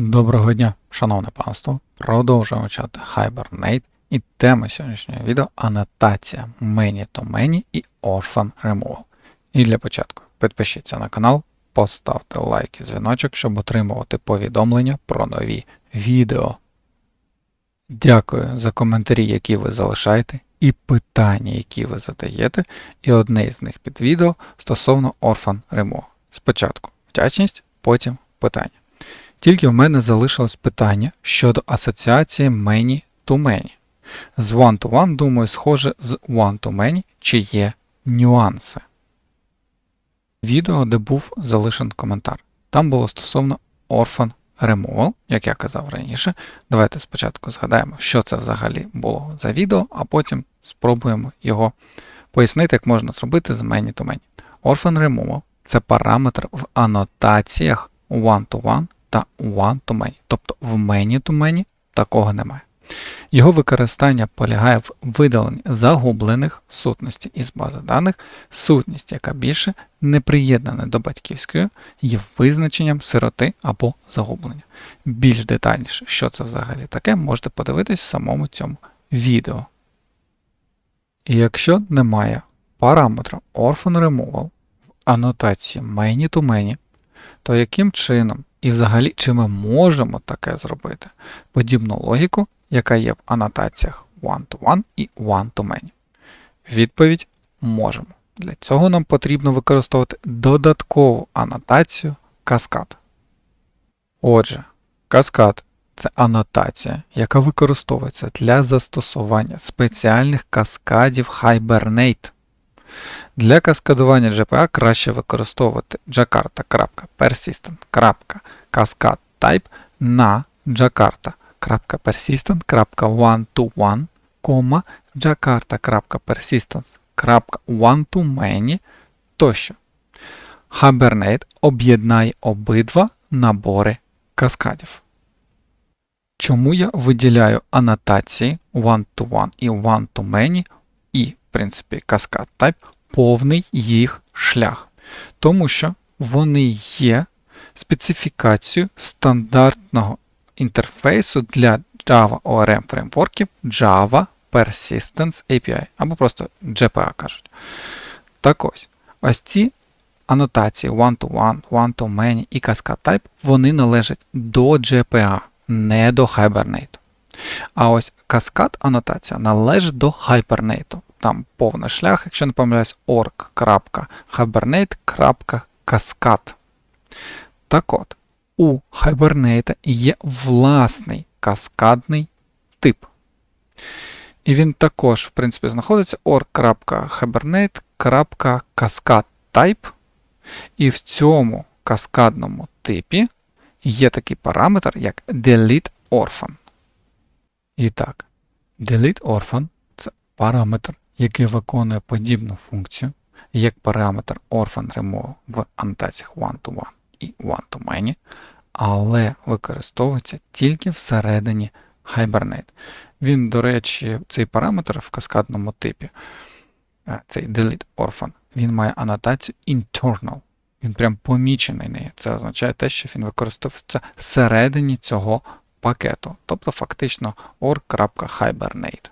Доброго дня, шановне панство. Продовжуємо чати Hibernate і тема сьогоднішнього відео анотація to Many і Orphan Removal. І для початку підпишіться на канал, поставте лайк і дзвіночок, щоб отримувати повідомлення про нові відео. Дякую за коментарі, які ви залишаєте, і питання, які ви задаєте, і одне із них під відео стосовно Orphan Removal. Спочатку вдячність, потім питання. Тільки в мене залишилось питання щодо асоціації many to many. З one to one, думаю, схоже з one to many, чи є нюанси. Відео, де був залишен коментар. Там було стосовно Orphan Removal, як я казав раніше. Давайте спочатку згадаємо, що це взагалі було за відео, а потім спробуємо його пояснити, як можна зробити з many to many. Orphan Removal це параметр в анотаціях one to one та one to many. Тобто в many to many такого немає. Його використання полягає в видаленні загублених сутностей із бази даних, сутність, яка більше не приєднана до батьківської, є визначенням сироти або загублення. Більш детальніше, що це взагалі таке, можете подивитись в самому цьому відео. І якщо немає параметру Orphan Removal в анотації many to many, то яким чином і взагалі чи ми можемо таке зробити? Подібну логіку, яка є в анотаціях one-to-one і one-to-many? Відповідь можемо. Для цього нам потрібно використовувати додаткову анотацію каскад. Отже, каскад це анотація, яка використовується для застосування спеціальних каскадів Hibernate. Для каскадування GPA краще використовувати jakarta.persistent.cascade на jakarta.persistent.one-to-one, jakarta.persistence.one-to-many тощо. Hibernate об'єднає обидва набори каскадів. Чому я виділяю анотації one-to-one і one-to-many і, принципі, каскад type повний їх шлях, тому що вони є специфікацією стандартного інтерфейсу для Java ORM фреймворків Java Persistence API, або просто JPA кажуть. Так ось, ось ці анотації one-to-one, one-to-many і Cascade Type, вони належать до JPA, не до Hibernate. А ось Cascade анотація належить до Hibernate там повний шлях, якщо не помиляюсь, org.hibernate.cascade. Так от, у Hibernate є власний каскадний тип. І він також, в принципі, знаходиться org.hibernate.cascadetype. І в цьому каскадному типі є такий параметр, як delete orphan. І так, delete orphan це параметр, який виконує подібну функцію, як параметр orphan remove в анотаціях one-to-one і one-to-many, але використовується тільки всередині Hibernate. Він, до речі, цей параметр в каскадному типі, е, цей delete orphan, він має анотацію internal. Він прям помічений нею. Це означає те, що він використовується всередині цього пакету, тобто фактично org.hibernate.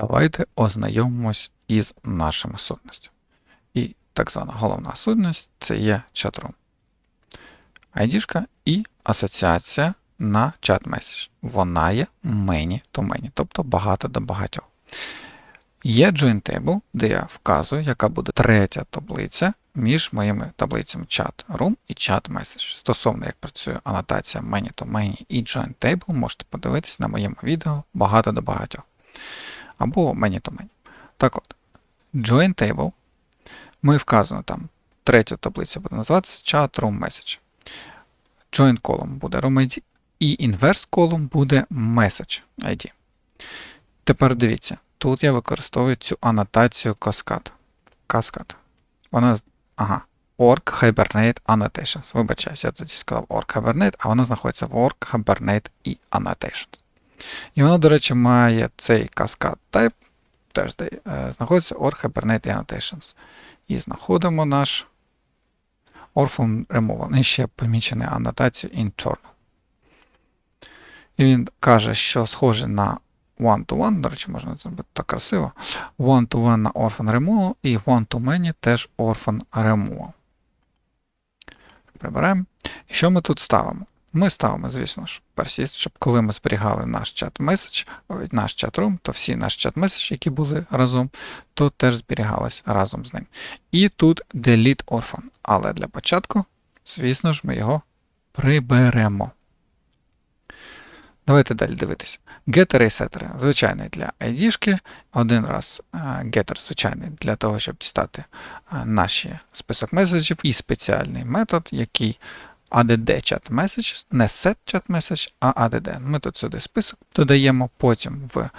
Давайте ознайомимось із нашими сутностями. І так звана головна сутність це є chatroom. ID і асоціація на chat message. Вона є many to many, тобто багато до багатьох. Є join table, де я вказую, яка буде третя таблиця між моїми таблицями chat room і chat message. Стосовно як працює анотація many to many і join table, можете подивитись на моєму відео багато до багатьох або many to many. Так от, join table. Ми вказуємо там третю таблицю буде називатися chat room message. Join column буде room ID, і inverse column буде message ID. Тепер дивіться, тут я використовую цю анотацію Cascade. Cascade. Вона. Ага. Org Hibernate Annotations. Вибачаюсь, я тоді сказав Org Hibernate, а вона знаходиться в Org Hibernate і Annotations. І вона, до речі, має цей каскад type, теж де, е, знаходиться Org Hibernate Annotations. І знаходимо наш Orphan Removal. І ще помічений анотацію internal. І він каже, що схоже на one-to-one, до речі, можна зробити так красиво. One-to-one на orphan removal і one-to-many теж orphan removal. Прибираємо. І що ми тут ставимо? Ми ставимо, звісно ж, persist, щоб коли ми зберігали наш чат меседж, наш чат-рум, то всі наші чат меседж, які були разом, то теж зберігались разом з ним. І тут delete orphan. Але для початку, звісно ж, ми його приберемо. Давайте далі дивитися. Гетери і сетери. Звичайний для ID-шки. Один раз гетер звичайний для того, щоб дістати наші список меседжів, і спеціальний метод, який add chat message, не set chat message, а add. Ми тут сюди список додаємо, потім в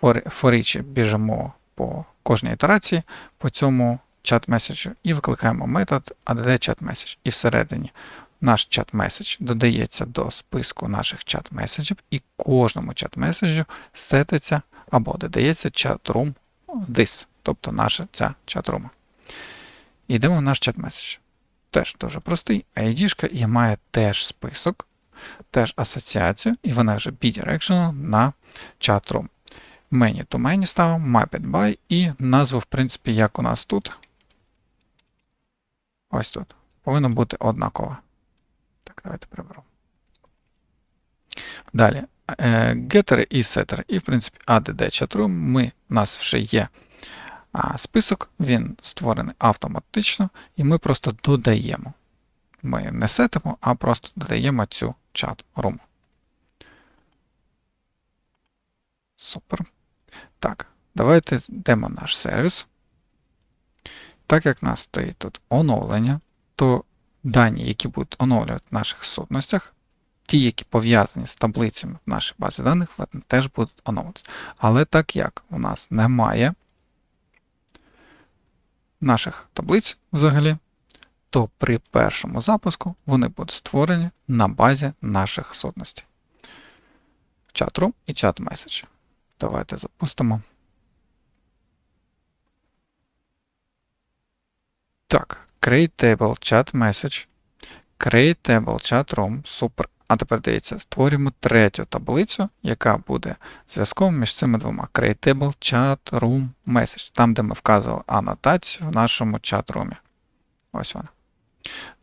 for біжимо по кожній ітерації по цьому чат меседжу і викликаємо метод add chat message. І всередині наш чат меседж додається до списку наших чат меседжів, і кожному чат меседжу сетиться або додається chatroom this, тобто наша ця чатрума. Йдемо в наш чат меседж. Теж дуже простий. ID і має теж список, теж асоціацію, і вона вже bidirectional на chatroom. Many to many ставимо, mapped by і назву, в принципі, як у нас тут. Ось тут. Повинна бути однакова. Так, давайте приберу. Далі. Гетери і сетери. І, в принципі, add chatroom. Ми, у нас вже є а, список, він створений автоматично, і ми просто додаємо. Ми не сетимо, а просто додаємо цю чат-руму. Супер. Так, давайте йдемо наш сервіс. Так як в нас стоїть тут оновлення, то дані, які будуть оновлювати в наших сутностях, ті, які пов'язані з таблицями в нашій базі даних, теж будуть оновлюватися. Але так як у нас немає наших таблиць взагалі, то при першому запуску вони будуть створені на базі наших сутностей. Чат-room і чат меседж. Давайте запустимо. Так, create table chat message. Create table chat room. Супер. А тепер дивіться, створюємо третю таблицю, яка буде зв'язком між цими двома. Creatable Chat Room Message, там, де ми вказували анотацію в нашому чат-румі. Ось вона.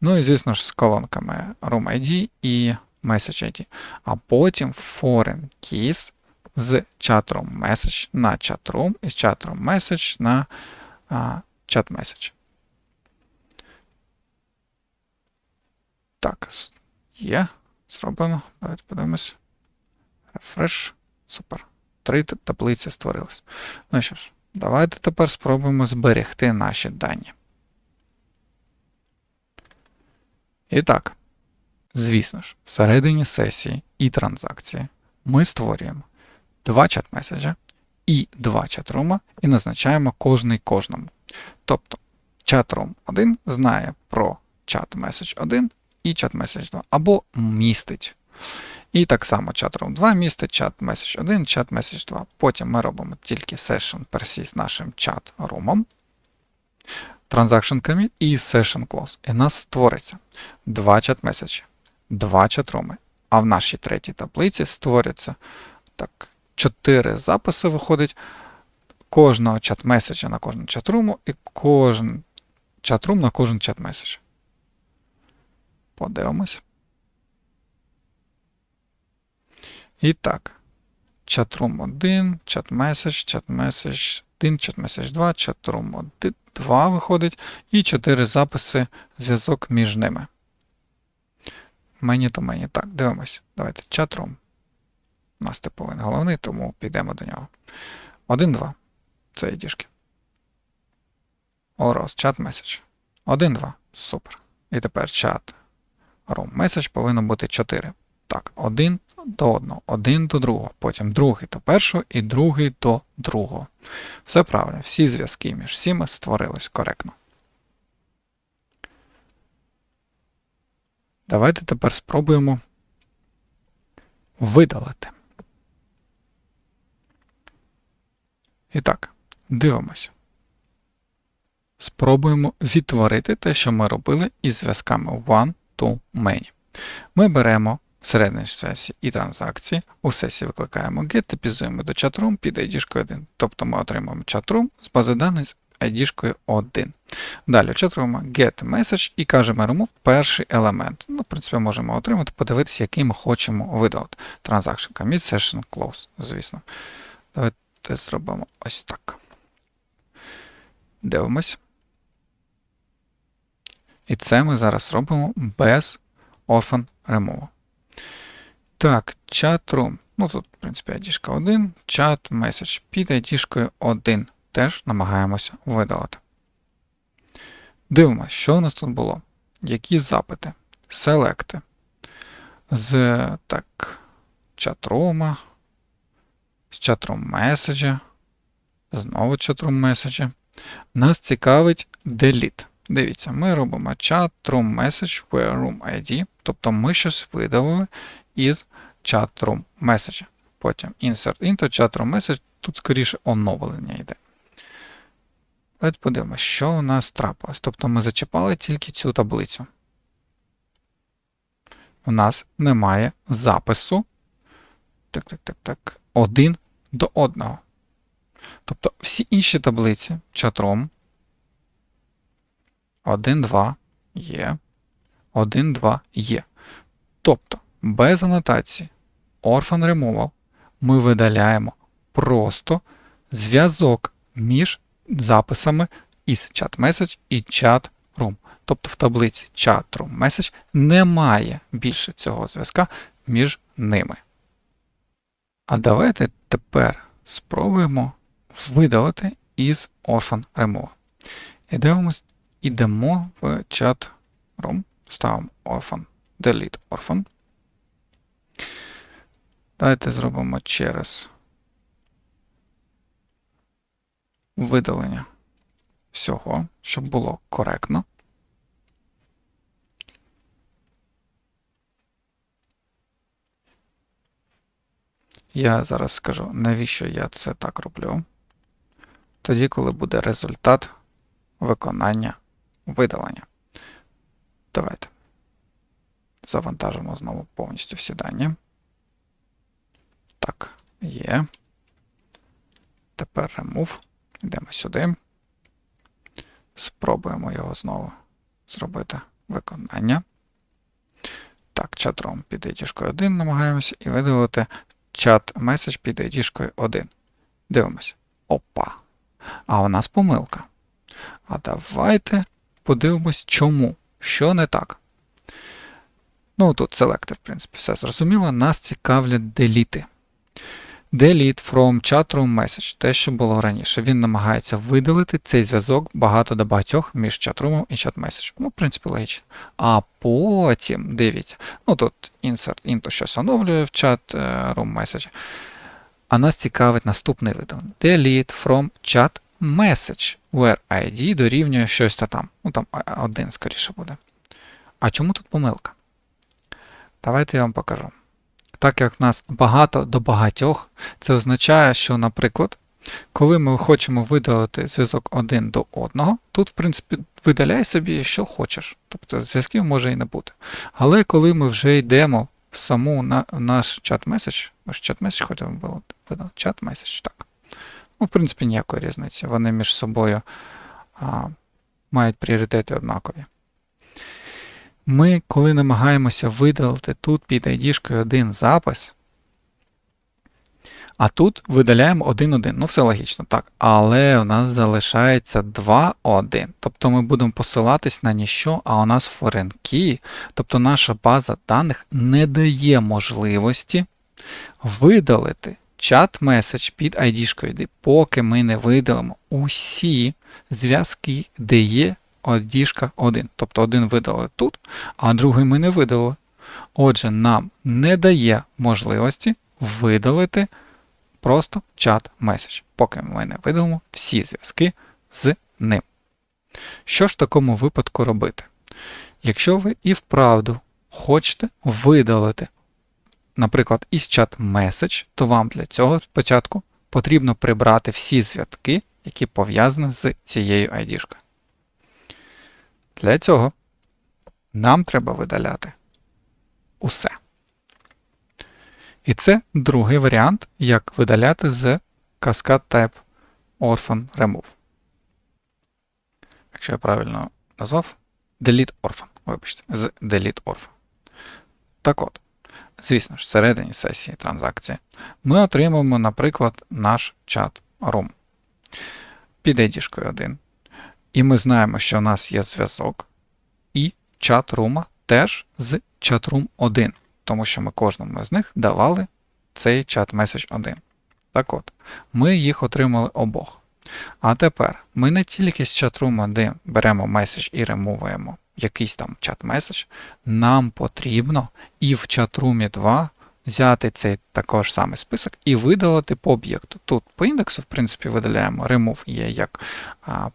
Ну і, звісно ж, з колонками Room ID і Message ID. А потім foreign keys з chatroom message на chatroom і з chatroom message на а, chat message. Так, є. Зробимо. Давайте подивимось. Refresh. Супер. Три таблиці створились. Ну що ж, давайте тепер спробуємо зберегти наші дані. І так, звісно ж, всередині сесії і транзакції ми створюємо два чат-меседжа і два чатрума і назначаємо кожний кожному. Тобто, чатрум 1 знає про чат-меседж 1 і чат меседж 2, або містить. І так само chatroom 2 містить чат message 1, чат message 2. Потім ми робимо тільки session persist нашим чат румом, transaction commit і session close. І нас створиться два чат меседжі, два чатруми. А в нашій третій таблиці створюється так, 4 записи виходить кожного чат меседжа на кожну чатруму і кожен чатрум на кожен чат меседж. Подивимось. І так. Chatroom 1, chat-message, chat-message 1, chat-message 2, chatroom 2 виходить, і 4 записи зв'язок між ними. Мені то мені. Так, дивимось. Давайте chatroom. У нас типовий головний, тому підемо до нього. 1, 2. Це ідішки. Орос, chat message. 1, 2. Супер. І тепер чат room message повинно бути 4. Так, один до одного, один до другого, потім другий до першого і другий до другого. Все правильно, всі зв'язки між всіми створились коректно. Давайте тепер спробуємо видалити. І так, дивимося. Спробуємо відтворити те, що ми робили із зв'язками one to many. Ми беремо всередині сесії і транзакції. У сесії викликаємо get, типізуємо до chatroom під ID 1. Тобто ми отримуємо chatroom з бази даних з ID 1. Далі чатруємо get message і кажемо remove перший елемент. Ну, в принципі, можемо отримати, подивитися, який ми хочемо видалити. Transaction commit session close, звісно. Давайте зробимо ось так. Дивимось. І це ми зараз робимо без orphan remove. Так, chatroom. Ну тут, в принципі, ID 1, chat message під ID 1 теж намагаємося видалити. Дивимося, що у нас тут було. Які запити? Селекти. З так, чатрума, з chatroom меседжа, знову chatroom меседжа. Нас цікавить delete. Дивіться, ми робимо chatroom message where room ID, тобто ми щось видалили із chatroom message. Потім insert into chatroom message, тут скоріше оновлення йде. Давайте подивимося, що у нас трапилось. Тобто ми зачіпали тільки цю таблицю. У нас немає запису. Так, так, так, так. Один до одного. Тобто всі інші таблиці чатром 1, 2 є. 1, 2 є. Тобто, без анотації Orphan Removal ми видаляємо просто зв'язок між записами із chat message і chat room. Тобто в таблиці chat room message немає більше цього зв'язка між ними. А давайте тепер спробуємо видалити із Orphan Remove. І дивимось, ідемо в chat room, ставимо Orphan, Delete Orphan. Давайте зробимо через видалення всього, щоб було коректно. Я зараз скажу, навіщо я це так роблю. Тоді, коли буде результат виконання видалення. Давайте завантажимо знову повністю всі дані. Так, є. Тепер remove. Йдемо сюди. Спробуємо його знову зробити виконання. Так, чатром під ID 1 намагаємося і видалити чат меседж під ID 1. Дивимося. Опа. А у нас помилка. А давайте подивимось, чому. Що не так. Ну, тут селекти, в принципі, все зрозуміло. Нас цікавлять деліти. Delete from chatroom message, те, що було раніше. Він намагається видалити цей зв'язок багато до багатьох між chatroom і chat Ну, в принципі, логічно. А потім, дивіться, ну тут insert into щось оновлює в chat е, room message. А нас цікавить наступний видалення. Delete from chat message, where ID дорівнює щось то там. Ну там один, скоріше буде. А чому тут помилка? Давайте я вам покажу так як в нас багато до багатьох, це означає, що, наприклад, коли ми хочемо видалити зв'язок один до одного, тут, в принципі, видаляй собі, що хочеш. Тобто зв'язків може і не бути. Але коли ми вже йдемо в саму на, наш чат-меседж, чат-меседж хочемо видалити, чат-меседж, так. Ну, в принципі, ніякої різниці. Вони між собою а, мають пріоритети однакові. Ми, коли намагаємося видалити тут під ID один запис, а тут видаляємо 1-1. Ну, все логічно, так. Але у нас залишається 2-1. Тобто ми будемо посилатись на ніщо, а у нас foreign key, тобто наша база даних не дає можливості видалити чат меседж під ID, поки ми не видалимо усі зв'язки, де є одіжка 1. Тобто один видали тут, а другий ми не видали. Отже, нам не дає можливості видалити просто чат меседж, поки ми не видалимо всі зв'язки з ним. Що ж в такому випадку робити? Якщо ви і вправду хочете видалити, наприклад, із чат меседж, то вам для цього спочатку потрібно прибрати всі зв'язки, які пов'язані з цією ID. Для цього нам треба видаляти усе. І це другий варіант, як видаляти з Cascade Type Orphan Remove. Якщо я правильно назвав, Delete Orphan. Вибачте, з Delete Orphan. Так от, звісно ж, всередині сесії транзакції ми отримаємо, наприклад, наш чат Room під ID 1. І ми знаємо, що у нас є зв'язок і чат рума теж з chatroom 1, тому що ми кожному з них давали цей чат меседж 1. Так от, ми їх отримали обох. А тепер ми не тільки з chatroom 1 беремо меседж і ремовуємо якийсь там чат меседж, нам потрібно і в chatroom 2 взяти цей також самий список і видалити по об'єкту. Тут по індексу, в принципі, видаляємо remove є як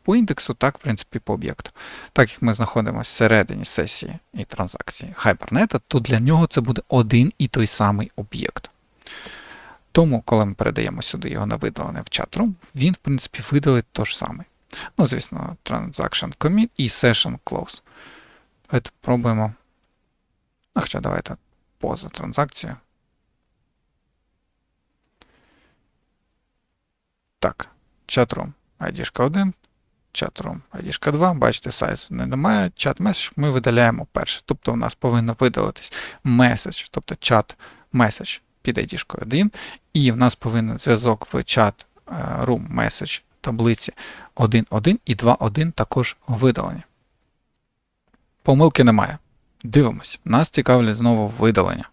по індексу, так, в принципі, по об'єкту. Так як ми знаходимося всередині сесії і транзакції Hibernate, то для нього це буде один і той самий об'єкт. Тому, коли ми передаємо сюди його на видалене в chatroom, він, в принципі, видалить то ж саме. Ну, звісно, transaction commit і session close. Давайте пробуємо. Ну, хоча давайте поза транзакцією. Так, chatroom ID 1, chatroom ID 2, бачите, сайз немає, чат меседж ми видаляємо перше. Тобто у нас повинно видалитись меседж, тобто чат меседж під ID 1, і в нас повинен зв'язок в чат е, room message таблиці 1.1 і 2.1 також видалені. Помилки немає. Дивимось. Нас цікавлять знову видалення.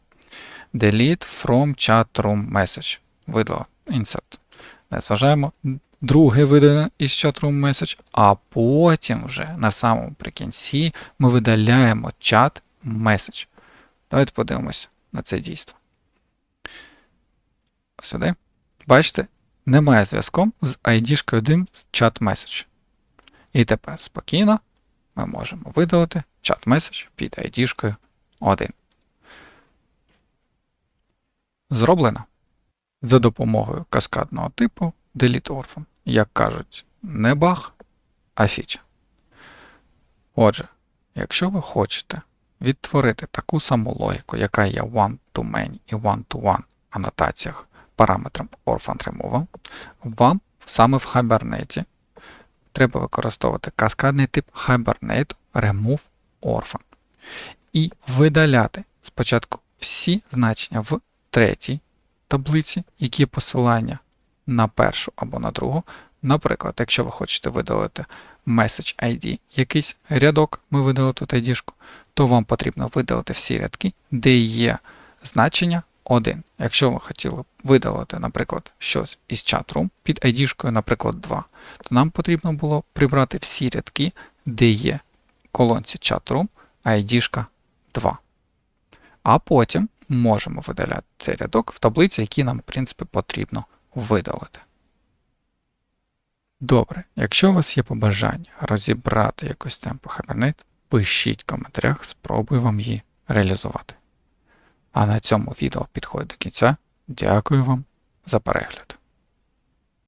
Delete from chat room message. Видало. Insert. Не зважаємо. Друге видалення із chatroom message, а потім вже на самому прикінці ми видаляємо chat message. Давайте подивимося на це дійство. Сюди. Бачите, немає зв'язком з ID 1 з chat message. І тепер спокійно ми можемо видалити chat message під ID 1. Зроблено за допомогою каскадного типу Delete Orphan. Як кажуть, не баг, а фіча. Отже, якщо ви хочете відтворити таку саму логіку, яка є one-to-many і one-to-one анотаціях параметром Orphan Remove, вам саме в Hibernate треба використовувати каскадний тип Hibernate Remove Orphan. І видаляти спочатку всі значення в третій таблиці, які посилання на першу або на другу. Наприклад, якщо ви хочете видалити message ID, якийсь рядок, ми видали тут ID, то вам потрібно видалити всі рядки, де є значення 1. Якщо ви хотіли видалити, наприклад, щось із chatroom під ID, наприклад, 2, то нам потрібно було прибрати всі рядки, де є колонці chatroom ID 2. А потім можемо видаляти цей рядок в таблиці, які нам, в принципі, потрібно видалити. Добре, якщо у вас є побажання розібрати якусь темпу Hibernate, пишіть в коментарях, спробую вам її реалізувати. А на цьому відео підходить до кінця. Дякую вам за перегляд.